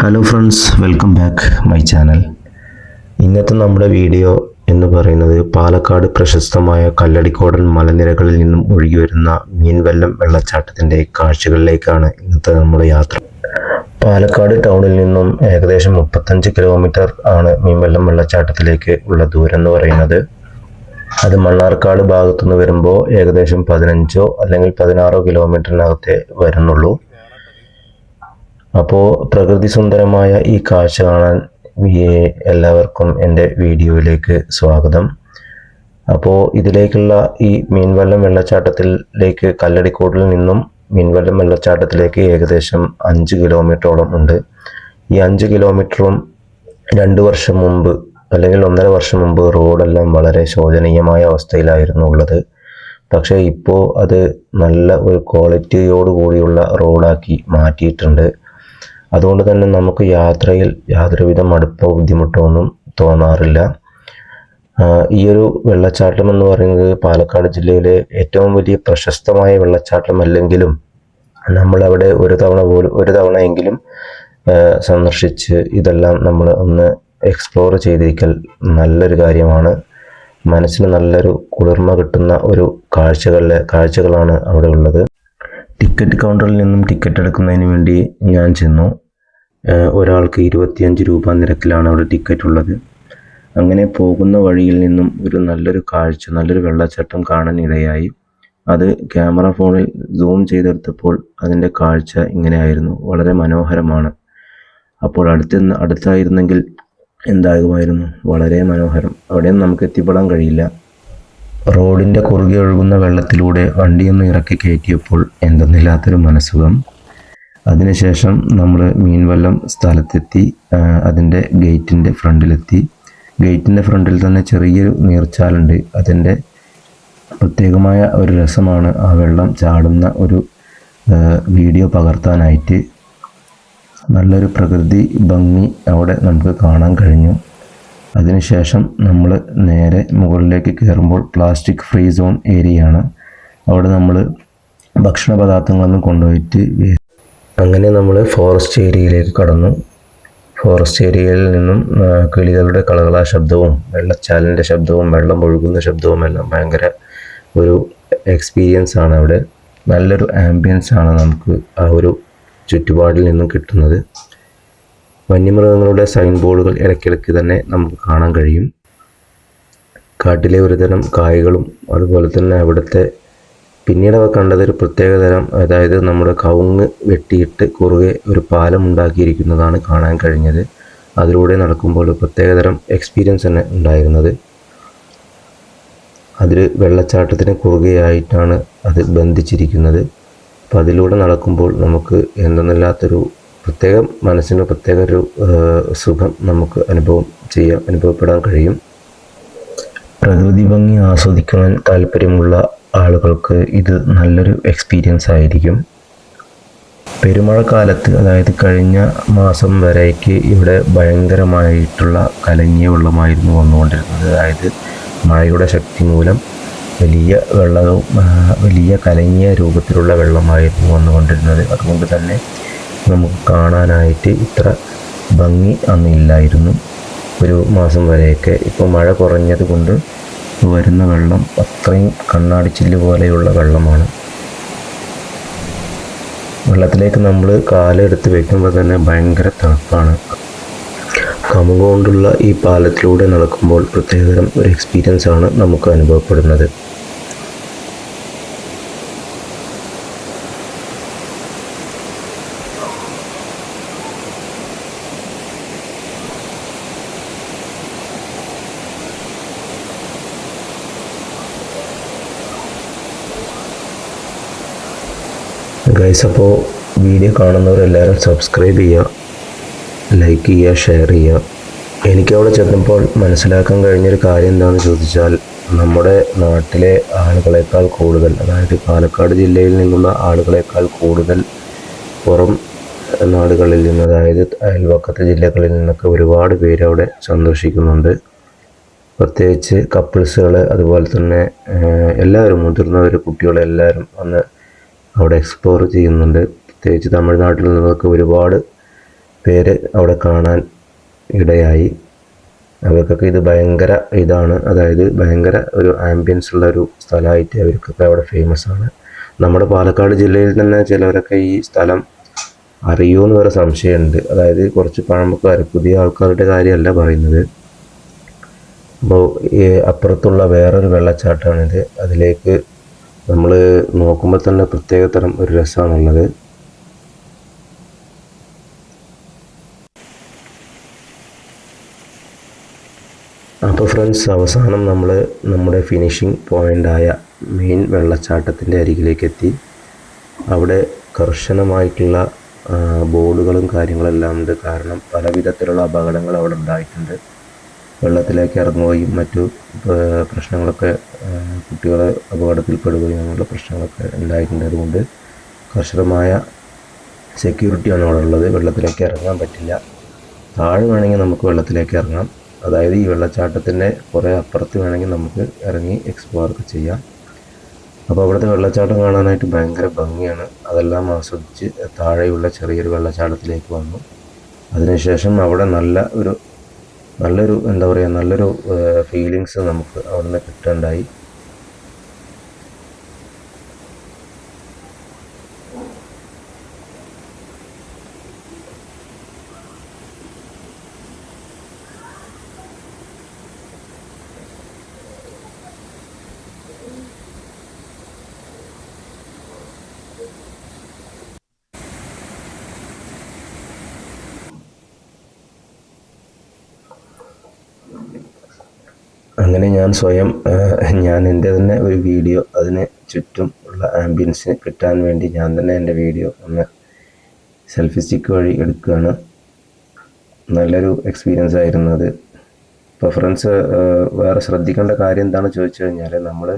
Hello friends welcome back my channel ഇന്നത്തെ നമ്മുടെ video എന്ന് പറയുന്നത് പാലക്കാട് പ്രശസ്തമായ കല്ലടിക്കോടൻ മലനിരകളിൽ നിന്നും ഒഴുകി വരുന്ന മീൻവെല്ലം വെള്ളച്ചാട്ടത്തിന്റെ കാഴ്ചകളിലേക്കാണ് ഇന്നത്തെ നമ്മുടെ യാത്ര. പാലക്കാട് ടൗണിൽ നിന്നും ഏകദേശം മുപ്പത്തഞ്ച് കിലോമീറ്റർ ആണ് മീൻവെല്ലം വെള്ളച്ചാട്ടത്തിലേക്ക് ഉള്ള ദൂരം എന്ന് പറയുന്നത്. അത് മണ്ണാർക്കാട് ഭാഗത്തുനിന്ന് വരുമ്പോൾ ഏകദേശം പതിനഞ്ചോ അല്ലെങ്കിൽ പതിനാറോ കിലോമീറ്ററിനകത്തേ വരുന്നുള്ളൂ. അപ്പോൾ പ്രകൃതി സുന്ദരമായ ഈ കാഴ്ച കാണാൻ എല്ലാവർക്കും എന്റെ വീഡിയോയിലേക്ക് സ്വാഗതം. അപ്പോൾ ഇതിലേക്കുള്ള ഈ മീൻവല്ലം വെള്ളച്ചാട്ടത്തിലേക്ക് കല്ലടിക്കോട്ടിൽ നിന്നും മീൻവല്ലം വെള്ളച്ചാട്ടത്തിലേക്ക് ഏകദേശം അഞ്ച് കിലോമീറ്ററോളം ഉണ്ട്. ഈ അഞ്ച് കിലോമീറ്ററും രണ്ട് വർഷം മുമ്പ് അല്ലെങ്കിൽ ഒന്നര വർഷം മുമ്പ് റോഡെല്ലാം വളരെ ശോചനീയമായ അവസ്ഥയിലായിരുന്നു ഉള്ളത്. പക്ഷേ ഇപ്പോൾ അത് നല്ല ഒരു ക്വാളിറ്റിയോട് കൂടിയുള്ള റോഡാക്കി മാറ്റിയിട്ടുണ്ട്. അതുകൊണ്ട് തന്നെ നമുക്ക് യാത്രയിൽ യാതൊരുവിധ മടുപ്പോ ബുദ്ധിമുട്ടോ ഒന്നും തോന്നാറില്ല. ഈ ഒരു വെള്ളച്ചാട്ടം എന്ന് പറയുന്നത് പാലക്കാട് ജില്ലയിലെ ഏറ്റവും വലിയ പ്രശസ്തമായ വെള്ളച്ചാട്ടം അല്ലെങ്കിലും നമ്മൾ അവിടെ ഒരു തവണ പോലും ഒരു തവണയെങ്കിലും സന്ദർശിച്ച് ഇതെല്ലാം നമ്മൾ ഒന്ന് എക്സ്പ്ലോർ ചെയ്തിരിക്കൽ നല്ലൊരു കാര്യമാണ്. മനസ്സിന് നല്ലൊരു കുളിർമ കിട്ടുന്ന ഒരു കാഴ്ചകളിലെ കാഴ്ചകളാണ് അവിടെ ഉള്ളത്. ടിക്കറ്റ് കൗണ്ടറിൽ നിന്നും ടിക്കറ്റ് എടുക്കുന്നതിന് വേണ്ടി ഞാൻ ചെന്നു. ഒരാൾക്ക് ഇരുപത്തിയഞ്ച് രൂപ നിരക്കിലാണ് അവിടെ ടിക്കറ്റ് ഉള്ളത് അങ്ങനെ പോകുന്ന വഴിയിൽ നിന്നും ഒരു നല്ലൊരു കാഴ്ച നല്ലൊരു വെള്ളച്ചാട്ടം കാണാൻ ഇടയായി അത് ക്യാമറ ഫോണിൽ സൂം ചെയ്തെടുത്തപ്പോൾ അതിന്റെ കാഴ്ച ഇങ്ങനെയായിരുന്നു. വളരെ മനോഹരമാണ്. അപ്പോൾ അടുത്ത് അടുത്തായിരുന്നെങ്കിൽ എന്താകുമായിരുന്നു? വളരെ മനോഹരം. അവിടെയും നമുക്ക് എത്തിപ്പെടാൻ കഴിയില്ല. റോഡിന്റെ കുറുകെ ഒഴുകുന്ന വെള്ളത്തിലൂടെ വണ്ടിയൊന്ന് ഇറക്കി കയറ്റിയപ്പോൾ എന്തെന്നില്ലാത്തൊരു മനസ്സുഖം. അതിനുശേഷം നമ്മൾ മീൻവല്ലം സ്ഥലത്തെത്തി അതിന്റെ ഗേറ്റിന്റെ ഫ്രണ്ടിലെത്തി. ഗേറ്റിന്റെ ഫ്രണ്ടിൽ തന്നെ ചെറിയൊരു നീർച്ചാലുണ്ട്. അതിന്റെ പ്രത്യേകമായ ഒരു രസമാണ് ആ വെള്ളം ചാടുന്ന ഒരു വീഡിയോ പകർത്താനായിട്ട്. നല്ലൊരു പ്രകൃതി ഭംഗി അവിടെ നമുക്ക് കാണാൻ കഴിഞ്ഞു. അതിനുശേഷം നമ്മൾ നേരെ മുകളിലേക്ക് കയറുമ്പോൾ പ്ലാസ്റ്റിക് ഫ്രീ സോൺ ഏരിയയാണ്. അവിടെ നമ്മൾ ഭക്ഷണ പദാർത്ഥങ്ങളൊന്നും കൊണ്ടുപോയിട്ട് അങ്ങനെ നമ്മൾ ഫോറസ്റ്റ് ഏരിയയിലേക്ക് കടന്നു. ഫോറസ്റ്റ് ഏരിയയിൽ നിന്നും കിളികളുടെ കളകള ശബ്ദവും വെള്ളച്ചാലിന്റെ ശബ്ദവും വെള്ളം ഒഴുകുന്ന ശബ്ദവും എല്ലാം ഭയങ്കര ഒരു എക്സ്പീരിയൻസ് ആണ് അവിടെ. നല്ലൊരു ആംബിയൻസ് ആണ് നമുക്ക് ആ ഒരു ചുറ്റുപാടിൽ നിന്നും കിട്ടുന്നത്. വന്യമൃഗങ്ങളുടെ സൈൻ ബോർഡുകൾ ഇടയ്ക്കിടയ്ക്ക് തന്നെ നമുക്ക് കാണാൻ കഴിയും. കാട്ടിലെ ഒരുതരം കായകളും അതുപോലെ തന്നെ അവിടുത്തെ പിന്നീട് അവ പ്രത്യേക തരം അതായത് നമ്മുടെ കവുങ്ങ് വെട്ടിയിട്ട് കുറുകെ ഒരു പാലം ഉണ്ടാക്കിയിരിക്കുന്നതാണ് കാണാൻ കഴിഞ്ഞത്. അതിലൂടെ നടക്കുമ്പോൾ ഒരു പ്രത്യേകതരം എക്സ്പീരിയൻസ് തന്നെ ഉണ്ടായിരുന്നത്. അതിൽ വെള്ളച്ചാട്ടത്തിന് കുറുകെയായിട്ടാണ് അത് ബന്ധിച്ചിരിക്കുന്നത്. അപ്പം അതിലൂടെ നടക്കുമ്പോൾ നമുക്ക് എന്തെന്നില്ലാത്തൊരു പ്രത്യേകം മനസ്സിന് പ്രത്യേക ഒരു സുഖം നമുക്ക് അനുഭവം ചെയ്യാൻ അനുഭവപ്പെടാൻ കഴിയും. പ്രകൃതി ഭംഗി ആസ്വദിക്കുവാൻ താല്പര്യമുള്ള ആളുകൾക്ക് ഇത് നല്ലൊരു എക്സ്പീരിയൻസ് ആയിരിക്കും. പെരുമഴക്കാലത്ത് അതായത് കഴിഞ്ഞ മാസം വരേക്ക് ഇവിടെ ഭയങ്കരമായിട്ടുള്ള കലങ്ങിയ വെള്ളമായിരുന്നു വന്നുകൊണ്ടിരുന്നത്. അതായത് മഴയുടെ ശക്തി മൂലം വലിയ വെള്ളവും വലിയ കലങ്ങിയ രൂപത്തിലുള്ള വെള്ളമായിരുന്നു വന്നുകൊണ്ടിരുന്നത്. അതുകൊണ്ട് തന്നെ നമുക്ക് കാണാനായിട്ട് ഇത്ര ഭംഗി അന്നില്ലായിരുന്നു ഒരു മാസം വരെയൊക്കെ ഇപ്പോൾ മഴ കുറഞ്ഞത് കൊണ്ട് വരുന്ന വെള്ളം അത്രയും കണ്ണാടിച്ചില്ല് പോലെയുള്ള വെള്ളമാണ്. വെള്ളത്തിലേക്ക് നമ്മൾ കാലെടുത്ത് വെക്കുമ്പോൾ തന്നെ ഭയങ്കര തണുപ്പാണ്. കമുക കൊണ്ടുള്ള ഈ പാലത്തിലൂടെ നടക്കുമ്പോൾ പ്രത്യേകതരം ഒരു എക്സ്പീരിയൻസ് ആണ് നമുക്ക് അനുഭവപ്പെടുന്നത്. ഗൈസ് അപ്പോൾ വീഡിയോ കാണുന്നവരെല്ലാവരും സബ്സ്ക്രൈബ് ചെയ്യുക ലൈക്ക് ചെയ്യുക ഷെയർ ചെയ്യുക. എനിക്കവിടെ ചെന്നപ്പോൾ മനസ്സിലാക്കാൻ കഴിഞ്ഞൊരു കാര്യം എന്താണെന്ന് ചോദിച്ചാൽ നമ്മുടെ നാട്ടിലെ ആളുകളെക്കാൾ കൂടുതൽ അതായത് പാലക്കാട് ജില്ലയിൽ നിന്നുള്ള ആളുകളെക്കാൾ കൂടുതൽ പുറം നാടുകളിൽ നിന്ന് അതായത് അയൽവക്കത്തെ ജില്ലകളിൽ നിന്നൊക്കെ ഒരുപാട് പേര് അവിടെ സന്ദർശിക്കുന്നുണ്ട്. പ്രത്യേകിച്ച് കപ്പിൾസുകൾ അതുപോലെ തന്നെ എല്ലാവരും മുതിർന്നവർ കുട്ടികളെല്ലാവരും അന്ന് അവിടെ എക്സ്പ്ലോർ ചെയ്യുന്നുണ്ട്. പ്രത്യേകിച്ച് തമിഴ്നാട്ടിൽ നിന്നൊക്കെ ഒരുപാട് പേര് അവിടെ കാണാൻ ഇടയായി. അവർക്കൊക്കെ ഇത് ഭയങ്കര ഇതാണ്. അതായത് ഭയങ്കര ഒരു ആംബിയൻസ് ഉള്ള ഒരു സ്ഥലമായിട്ട് അവർക്കൊക്കെ അവിടെ ഫേമസ് ആണ്. നമ്മുടെ പാലക്കാട് ജില്ലയിൽ തന്നെ ചിലവരൊക്കെ ഈ സ്ഥലം അറിയുമെന്ന് വേറെ സംശയമുണ്ട്. അതായത് കുറച്ച് പഴമക്കാർ പുതിയ ആൾക്കാരുടെ കാര്യമല്ല പറയുന്നത്. അപ്പോൾ അപ്പുറത്തുള്ള വേറൊരു വെള്ളച്ചാട്ടമാണിത്. അതിലേക്ക് നമ്മൾ നോക്കുമ്പോൾ തന്നെ പ്രത്യേക തരം ഒരു രസമാണുള്ളത് അപ്പോൾ ഫ്രണ്ട്സ് അവസാനം നമ്മൾ നമ്മുടെ ഫിനിഷിംഗ് പോയിന്റായ മെയിൻ വെള്ളച്ചാട്ടത്തിന്റെ അരികിലേക്ക് എത്തി അവിടെ കർശനമായിട്ടുള്ള ബോർഡുകളും കാര്യങ്ങളെല്ലാം ഉണ്ട്. കാരണം പല വിധത്തിലുള്ള അപകടങ്ങൾ അവിടെ ഉണ്ടായിട്ടുണ്ട്. വെള്ളത്തിലേക്ക് ഇറങ്ങുകയും മറ്റു പ്രശ്നങ്ങളൊക്കെ കുട്ടികൾ അപകടത്തിൽപ്പെടുകയും അങ്ങനെയുള്ള പ്രശ്നങ്ങളൊക്കെ ഉണ്ടായിട്ടുണ്ട്. അതുകൊണ്ട് കർശനമായ സെക്യൂരിറ്റിയാണ് അവിടെ ഉള്ളത്. വെള്ളത്തിലേക്ക് ഇറങ്ങാൻ പറ്റില്ല. താഴെ വേണമെങ്കിൽ നമുക്ക് വെള്ളത്തിലേക്ക് ഇറങ്ങാം. അതായത് ഈ വെള്ളച്ചാട്ടത്തിന്റെ കുറേ അപ്പുറത്ത് വേണമെങ്കിൽ നമുക്ക് ഇറങ്ങി എക്സ്പ്ലോർ ഒക്കെ ചെയ്യാം. അപ്പോൾ അവിടുത്തെ വെള്ളച്ചാട്ടം കാണാനായിട്ട് ഭയങ്കര ഭംഗിയാണ്. അതെല്ലാം ആസ്വദിച്ച് താഴെയുള്ള ചെറിയൊരു വെള്ളച്ചാട്ടത്തിലേക്ക് വന്നു. അതിനുശേഷം അവിടെ നല്ല ഒരു നല്ലൊരു എന്താ പറയുക നല്ലൊരു ഫീലിങ്സ് നമുക്ക് അവിടെ നിന്ന് കിട്ടുകയുണ്ടായി അങ്ങനെ ഞാൻ സ്വയം ഞാൻ എന്റെ തന്നെ ഒരു വീഡിയോ അതിന് ചുറ്റും ഉള്ള ആംബിയൻസ് കിട്ടാൻ വേണ്ടി ഞാൻ തന്നെ എന്റെ വീഡിയോ ഒന്ന് സെൽഫി സ്റ്റിക്ക് വഴി എടുക്കുകയാണ്. നല്ലൊരു എക്സ്പീരിയൻസ് ആയിരുന്നു അത്. ഇപ്പോൾ ഫ്രണ്ട്സ് വേറെ ശ്രദ്ധിക്കേണ്ട കാര്യം എന്താണെന്ന് ചോദിച്ചു കഴിഞ്ഞാൽ നമ്മൾ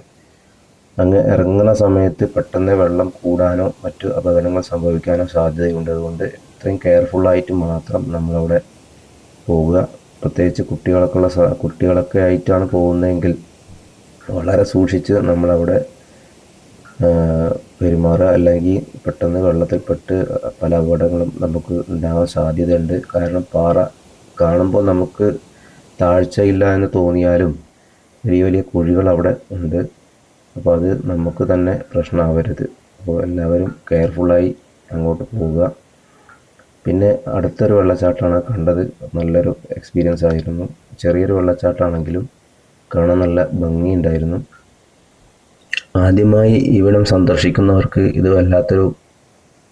അങ്ങ് ഇറങ്ങുന്ന സമയത്ത് പെട്ടെന്ന് വെള്ളം കൂടാനോ മറ്റു അപകടങ്ങൾ സംഭവിക്കാനോ സാധ്യതയുണ്ട്. അതുകൊണ്ട് ഇത്രയും കെയർഫുള്ളായിട്ട് മാത്രം നമ്മളവിടെ പോവുക. പ്രത്യേകിച്ച് കുട്ടികളൊക്കെ ഉള്ള സ- കുട്ടികളൊക്കെ ആയിട്ടാണ് പോകുന്നതെങ്കിൽ വളരെ സൂക്ഷിച്ച് നമ്മളവിടെ പെരുമാറുക. അല്ലെങ്കിൽ പെട്ടെന്ന് വെള്ളത്തിൽപ്പെട്ട് പല അപകടങ്ങളും നമുക്ക് ഉണ്ടാകാൻ സാധ്യതയുണ്ട്. കാരണം പാറ കാണുമ്പോൾ നമുക്ക് താഴ്ചയില്ല എന്ന് തോന്നിയാലും വലിയ വലിയ കുഴികൾ അവിടെ ഉണ്ട്. അപ്പോൾ അത് നമുക്ക് തന്നെ പ്രശ്നമാവരുത്. അപ്പോൾ എല്ലാവരും കെയർഫുള്ളായി അങ്ങോട്ട് പോവുക. പിന്നെ അടുത്തൊരു വെള്ളച്ചാട്ടമാണ് കണ്ടത്. നല്ലൊരു എക്സ്പീരിയൻസ് ആയിരുന്നു. ചെറിയൊരു വെള്ളച്ചാട്ടമാണെങ്കിലും കാണാൻ നല്ല ഭംഗിയുണ്ടായിരുന്നു. ആദ്യമായി ഇവിടം സന്ദർശിക്കുന്നവർക്ക് ഇത് വല്ലാത്തൊരു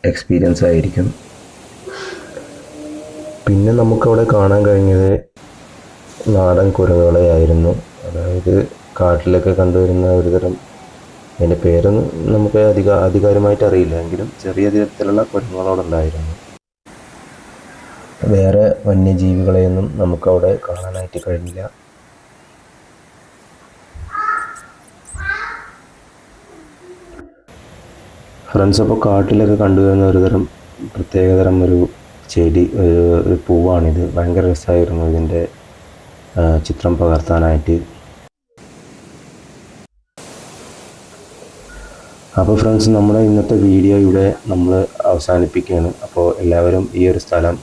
എക്സ്പീരിയൻസ് ആയിരിക്കും. പിന്നെ നമുക്കവിടെ കാണാൻ കഴിഞ്ഞത് നാടൻ കുരങ്ങുകളെയായിരുന്നു അതായത് കാട്ടിലൊക്കെ കണ്ടുവരുന്ന ഒരുതരം അതിന്റെ പേരൊന്നും നമുക്ക് അധിക ആധികാരികമായിട്ട് അറിയില്ല എങ്കിലും ചെറിയ തരത്തിലുള്ള കുരങ്ങുകളോടുണ്ടായിരുന്നു വേറെ വന്യജീവികളെയൊന്നും നമുക്കവിടെ കാണാനായിട്ട് കഴിഞ്ഞില്ല. ഫ്രണ്ട്സ് അപ്പോൾ കാട്ടിലൊക്കെ കണ്ടുവരുന്ന ഒരുതരം പ്രത്യേകതരം ഒരു ചെടി ഒരു ഒരു പൂവാണിത്. ഭയങ്കര രസമായിരുന്നു ഇതിന്റെ ചിത്രം പകർത്താനായിട്ട്. അപ്പോൾ ഫ്രണ്ട്സ് നമ്മുടെ ഇന്നത്തെ വീഡിയോ ഇവിടെ നമ്മൾ അവസാനിപ്പിക്കുകയാണ്. അപ്പോൾ എല്ലാവരും ഈ ഒരു സ്ഥലം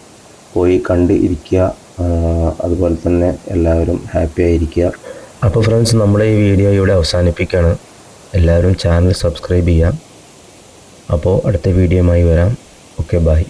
പോയി കണ്ട് ഇരിക്കുക. അതുപോലെ തന്നെ എല്ലാവരും ഹാപ്പി ആയിരിക്കുക. അപ്പോൾ ഫ്രണ്ട്സ് നമ്മൾ ഈ വീഡിയോ ഇവിടെ അവസാനിപ്പിക്കുകയാണ്. എല്ലാവരും ചാനൽ സബ്സ്ക്രൈബ് ചെയ്യാം അപ്പോൾ അടുത്ത വീഡിയോയുമായി വരാം. Okay bye.